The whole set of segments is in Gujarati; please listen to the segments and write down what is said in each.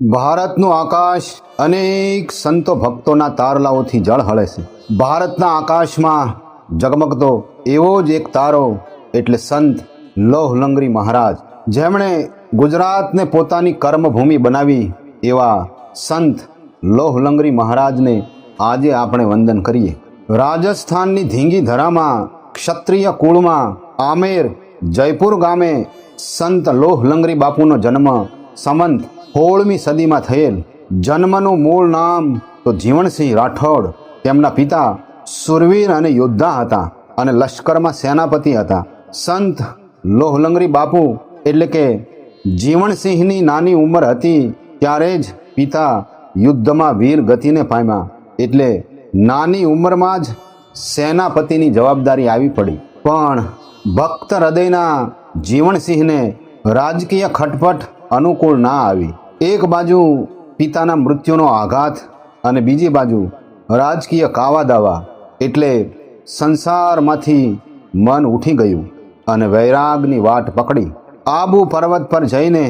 ભારતનું આકાશ અનેક સંતો ભક્તોના તારલાઓથી ઝળહળે છે. ભારતના આકાશમાં ઝગમગતો એવો જ એક તારો, એટલે સંત લોહલંગરી મહારાજ. જેમણે ગુજરાતને પોતાની કર્મભૂમિ બનાવી એવા સંત લોહલંગરી મહારાજને આજે આપણે વંદન કરીએ. રાજસ્થાનની ધીંગી ધરામાં ક્ષત્રિય કુળમાં, આમેર, જયપુર ગામે સંત લોહલંગરી બાપુનો જન્મ સમંત સોળમી સદીમાં થયેલ જન્મનું મૂળ નામ તો જીવણસિંહ રાઠોડ. તેમના પિતા સુરવીર અને યોદ્ધા હતા અને લશ્કરમાં સેનાપતિ હતા. સંત લોહલંગરી બાપુ એટલે કે જીવણસિંહની નાની ઉંમર હતી ત્યારે જ પિતા યુદ્ધમાં વીર ગતિને પામ્યા. એટલે નાની ઉંમરમાં જ સેનાપતિની જવાબદારી આવી પડી. પણ ભક્ત હૃદયના જીવણસિંહને રાજકીય ખટપટ અનુકૂળ ના આવી. એક બાજુ પિતાના મૃત્યુનો આઘાત અને બીજી બાજુ રાજકીય કાવા દાવા એટલે સંસારમાંથી મન ઉઠી ગયું અને વૈરાગની વાટ પકડી. આબુ પર્વત પર જઈને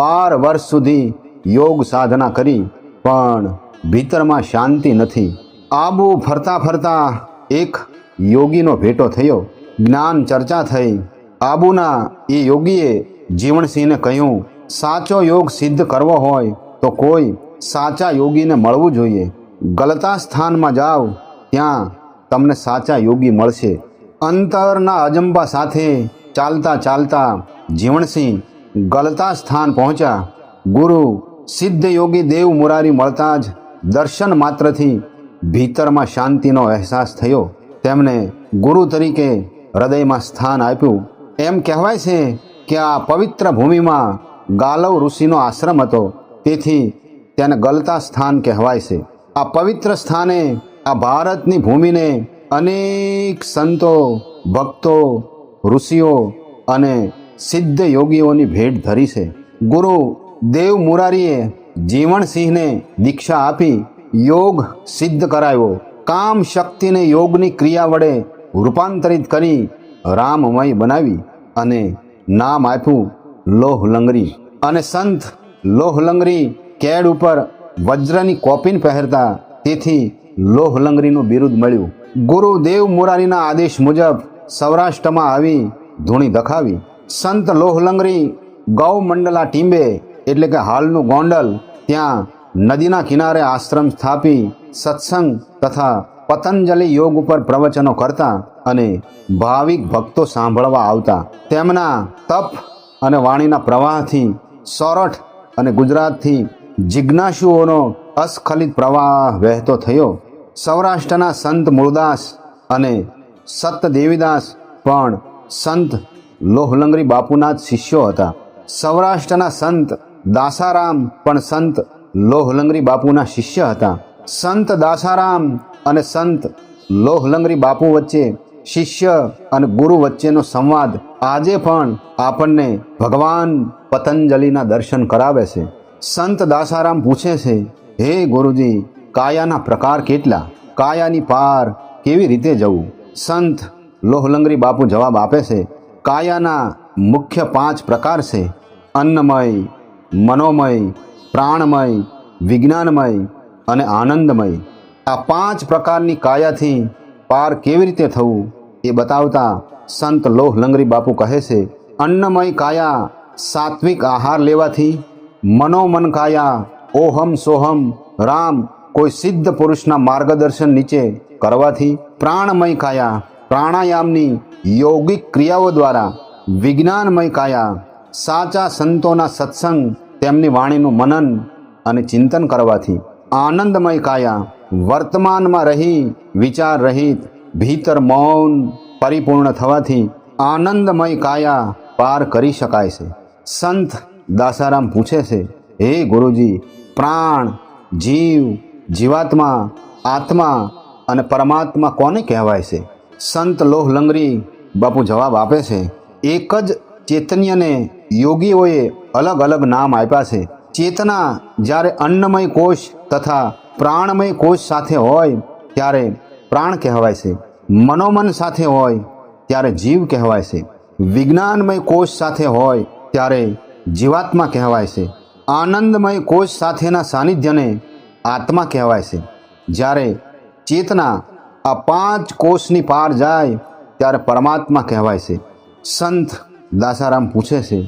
બાર વર્ષ સુધી યોગ સાધના કરી, પણ ભીતરમાં શાંતિ નથી. આબુ ફરતા ફરતા એક યોગીનો ભેટો થયો. જ્ઞાન ચર્ચા થઈ. આબુના એ યોગીએ જીવણસિંહને કહ્યું સાચો યોગ સિદ્ધ કરવો હોય તો કોઈ સાચા યોગીને મળવું જોઈએ. ગલતા સ્થાનમાં જાઓ, ત્યાં તમને સાચા યોગી મળશે. અંતરના અજંબા સાથે ચાલતા ચાલતા જીવણસિંહ ગલતા સ્થાન પહોંચ્યા. ગુરુ સિદ્ધ યોગી દેવ મુરારી મળતા જ દર્શન માત્રથી ભીતરમાં શાંતિનો અહેસાસ થયો. તેમણે ગુરુ તરીકે હૃદયમાં સ્થાન આપ્યું. એમ કહેવાય છે કે આ પવિત્ર ભૂમિમાં ગાલવ ઋષિનો આશ્રમ હતો. તેથી તેને ગલતા સ્થાન કહેવાય છે. આ પવિત્ર સ્થાને, આ ભારતની ભૂમિને અનેક સંતો, ભક્તો, ઋષિઓ અને સિદ્ધ યોગીઓની ભેટ ધરી છે. ગુરુ દેવ મુરારીએ જીવણસિંહને દીક્ષા આપી યોગ સિદ્ધ કરાવ્યો. કામ શક્તિને યોગની ક્રિયા વડે રૂપાંતરિત કરી રામમય બનાવી અને નામ આપ્યું. લોહલંગરી અને સંત લોહલંગરી કેડ ઉપર વજ્રની કોપીન પહેરતા તેથી લોહલંગરીનું બિરુદ મળ્યું. ગુરુદેવ મુરારીના આદેશ મુજબ સૌરાષ્ટ્રમાં આવી ધૂણી દખાવી. સંત લોહલંગરી ગૌમંડલા ટીંબે એટલે કે હાલનું ગોંડલ ત્યાં નદીના કિનારે આશ્રમ સ્થાપી સત્સંગ તથા પતંજલિ યોગ ઉપર પ્રવચનો કરતા અને ભાવિક ભક્તો સાંભળવા આવતા. તેમના તપ અને વાણીના પ્રવાહથી સોરઠ અને ગુજરાતથી જિજ્ઞાસુઓનો અસ્ખલિત પ્રવાહ વહેતો થયો. સૌરાષ્ટ્રના સંત મૂળદાસ અને સત દેવીદાસ પણ સંત લોહલંગરી બાપુના જ શિષ્યો હતા. સૌરાષ્ટ્રના સંત દાસારામ પણ સંત લોહલંગરી બાપુના શિષ્ય હતા. સંત દાસારામ અને સંત લોહલંગરી બાપુ વચ્ચે શિષ્ય અને ગુરુ વચ્ચેનો સંવાદ આજે પણ આપણને ભગવાન પતંજલિના દર્શન કરાવે છે. સંત દાસારામ પૂછે છે, હે ગુરુજી, કાયાના પ્રકાર કેટલા? કાયાની પાર કેવી રીતે જવું? સંત લોહલંગરી બાપુ જવાબ આપે છે, કાયાના મુખ્ય પાંચ પ્રકાર છે. અન્નમય, મનોમય, પ્રાણમય, વિજ્ઞાનમય અને આનંદમય. આ પાંચ પ્રકારની કાયાથી પાર કેવી રીતે થવું? એ બતાવતા સંત લોહ લંગરી બાપુ કહે છે, અન્નમય કાયા સાત્વિક આહાર લેવાથી, મનોમન કાયા ઓહમ સોહમ રામ કોઈ સિદ્ધ પુરુષના માર્ગદર્શન નીચે કરવાથી પ્રાણમય કાયા, પ્રાણાયામની યોગિક ક્રિયાઓ દ્વારા વિજ્ઞાનમય કાયા, સાચા સંતોના સત્સંગ, તેમની વાણીનું મનન અને ચિંતન કરવાથી આનંદમય કાયા, વર્તમાનમાં રહી વિચાર રહિત, ભીતર મૌન પરિપૂર્ણ થવાથી આનંદમય કાયા પાર કરી શકાય છે. સંત દાસારામ પૂછે છે, હે ગુરુજી, પ્રાણ, જીવ, જીવાત્મા, આત્મા અને પરમાત્મા કોને કહેવાય છે? સંત લોહલંગરી બાપુ જવાબ આપે છે, એક જ ચૈતન્યને યોગીઓએ અલગ અલગ નામ આપ્યા છે. ચેતના જ્યારે અન્નમય કોષ તથા પ્રાણમય કોષ સાથે હોય, ત્યારે પ્રાણ કહેવાય છે. મનોમન સાથે હોય ત્યારે જીવ કહેવાય છે. વિજ્ઞાનમય કોષ સાથે હોય ત્યારે જીવાત્મા કહેવાય છે. આનંદમય કોષ સાથેના સાનિધ્યને આત્મા કહેવાય છે. જ્યારે ચેતના આ પાંચ કોષની પાર જાય ત્યારે પરમાત્મા કહેવાય છે. સંત દાસારામ પૂછે છે,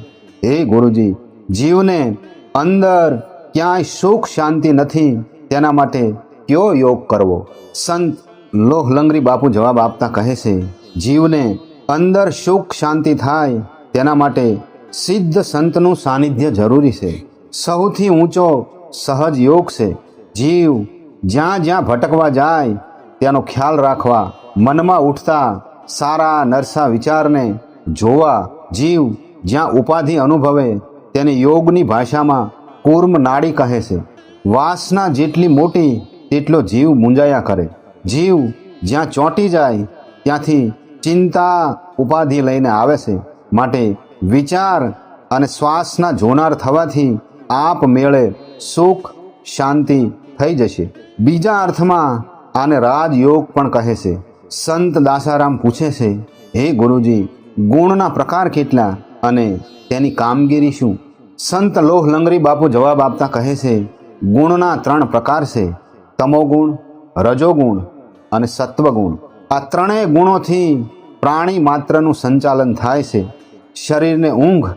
હે ગુરુજી, જીવને અંદર ક્યાંય સુખ શાંતિ નથી, તેના માટે કયો યોગ કરવો? સંત લોહલંગરી બાપુ જવાબ આપતા કહે છે, જીવને અંદર સુખ શાંતિ થાય, તેના માટે સિદ્ધ સંતનું સાનિધ્ય જરૂરી છે. સૌથી ઊંચો સહજ યોગ છે. જીવ જ્યાં જ્યાં ભટકવા જાય તેનો ખ્યાલ રાખવા, મનમાં ઉઠતા સારા નરસા વિચારને જોવા, જીવ જ્યાં ઉપાધિ અનુભવે, તેને યોગની ભાષામાં કુર્મ નાડી કહે છે. વાસના જેટલી મોટી, તેટલો જીવ મૂંઝાયા કરે. જીવ જ્યાં ચોંટી જાય, ત્યાંથી ચિંતા ઉપાધિ લઈને આવે છે. માટે વિચાર અને શ્વાસના જોનાર થવાથી આપ મેળે સુખ, શાંતિ થઈ જશે. બીજા અર્થમાં આને રાજયોગ પણ કહે છે. સંત દાસારામ પૂછે છે, હે ગુરુજી, ગુણના પ્રકાર કેટલા અને તેની કામગીરી શું? સંત લોહલંગરી બાપુ જવાબ આપતા કહે છે, ગુણના ત્રણ પ્રકાર છે. તમોગુણ રજોગુણ અને સત્વગુણ. આ ત્રણેય ગુણોથી પ્રાણી માત્રનું સંચાલન થાય છે. શરીરને ઊંઘ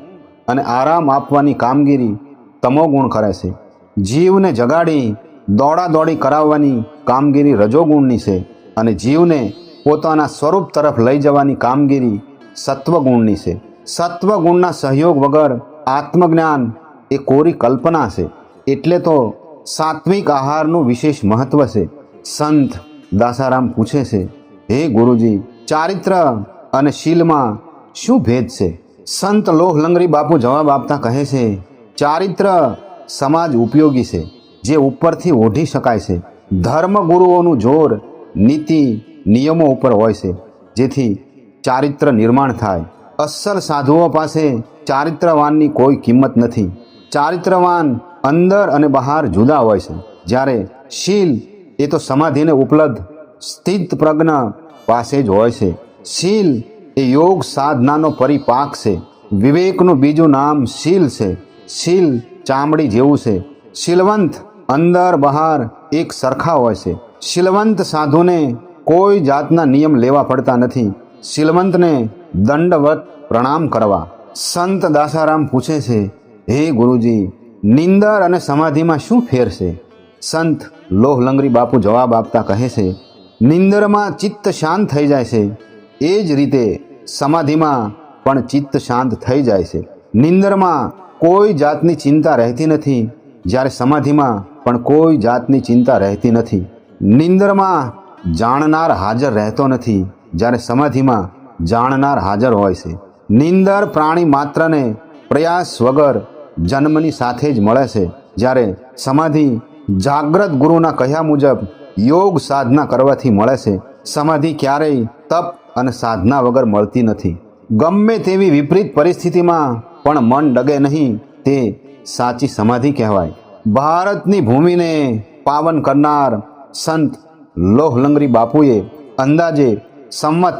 અને આરામ આપવાની કામગીરી તમોગુણ કરે છે. જીવને જગાડી દોડા દોડી કરાવવાની કામગીરી રજોગુણની છે અને જીવને પોતાના સ્વરૂપ તરફ લઈ જવાની કામગીરી સત્વગુણની છે. સત્વગુણના સહયોગ વગર આત્મજ્ઞાન એ કોરી કલ્પના છે. એટલે તો સાત્વિક આહારનું વિશેષ મહત્ત્વ છે. સંત દાસારામ પૂછે છે, હે ગુરુજી, ચારિત્ર અને શીલમાં શું ભેદ છે? સંત લોહલંગરી બાપુ જવાબ આપતા કહે છે, ચારિત્ર સમાજ ઉપયોગી છે, જે ઉપરથી ઓઢી શકાય છે. ધર્મ ગુરુઓનું જોર, નીતિ, નિયમો ઉપર હોય છે, જેથી ચારિત્ર નિર્માણ થાય. અસલ સાધુઓ પાસે ચારિત્રવાનની કોઈ કિંમત નથી. ચારિત્રવાન અંદર અને બહાર જુદા હોય છે. જ્યારે શીલ એ તો સમાધિને ઉપલબ્ધ સ્થિત પ્રજ્ઞ પાસે જ હોય છે. શીલ એ યોગ સાધનાનો પરિપાક છે. વિવેકનું બીજું નામ શીલ છે. શીલ ચામડી જેવું છે. શીલવંત અંદર બહાર એક સરખા હોય છે. શીલવંત સાધુને કોઈ જાતના નિયમ લેવા પડતા નથી. શીલવંતને દંડવત પ્રણામ કરવા. સંત દાસારામ પૂછે છે, હે ગુરુજી, નિંદર અને સમાધિમાં શું ફેર છે? સંત લોહલંગરી બાપુ જવાબ આપતા કહે છે, નિંદરમાં ચિત્ત શાંત થઈ જાય છે. એ જ રીતે સમાધિમાં પણ ચિત્ત શાંત થઈ જાય છે. નિંદરમાં કોઈ જાતની ચિંતા રહેતી નથી, જ્યારે સમાધિમાં પણ કોઈ જાતની ચિંતા રહેતી નથી. નિંદરમાં જાણનાર હાજર રહેતો નથી, જ્યારે સમાધિમાં જાણનાર હાજર હોય છે. નિંદર પ્રાણી માત્રને પ્રયાસ વગર જન્મની સાથે જ મળે છે, જ્યારે સમાધિ જાગ્રત ગુરુના કહ્યા મુજબ યોગ સાધના કરવાથી મળે છે. સમાધિ ક્યારેય તપ અને સાધના વગર મળતી નથી. ગમે તેવી વિપરીત પરિસ્થિતિમાં પણ મન ડગે નહીં, તે સાચી સમાધિ કહેવાય. ભારતની ભૂમિને પાવન કરનાર સંત લોહલંગરી બાપુએ અંદાજે સંમત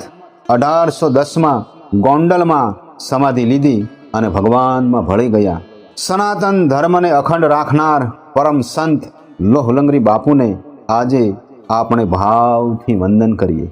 અઢારસો દસમાં ગોંડલમાં સમાધિ લીધી અને ભગવાનમાં ભળી ગયા. સનાતન ધર્મને અખંડ રાખનાર પરમ સંત લોહલંગરી બાપુને આજે આપણે ભાવથી વંદન કરીએ.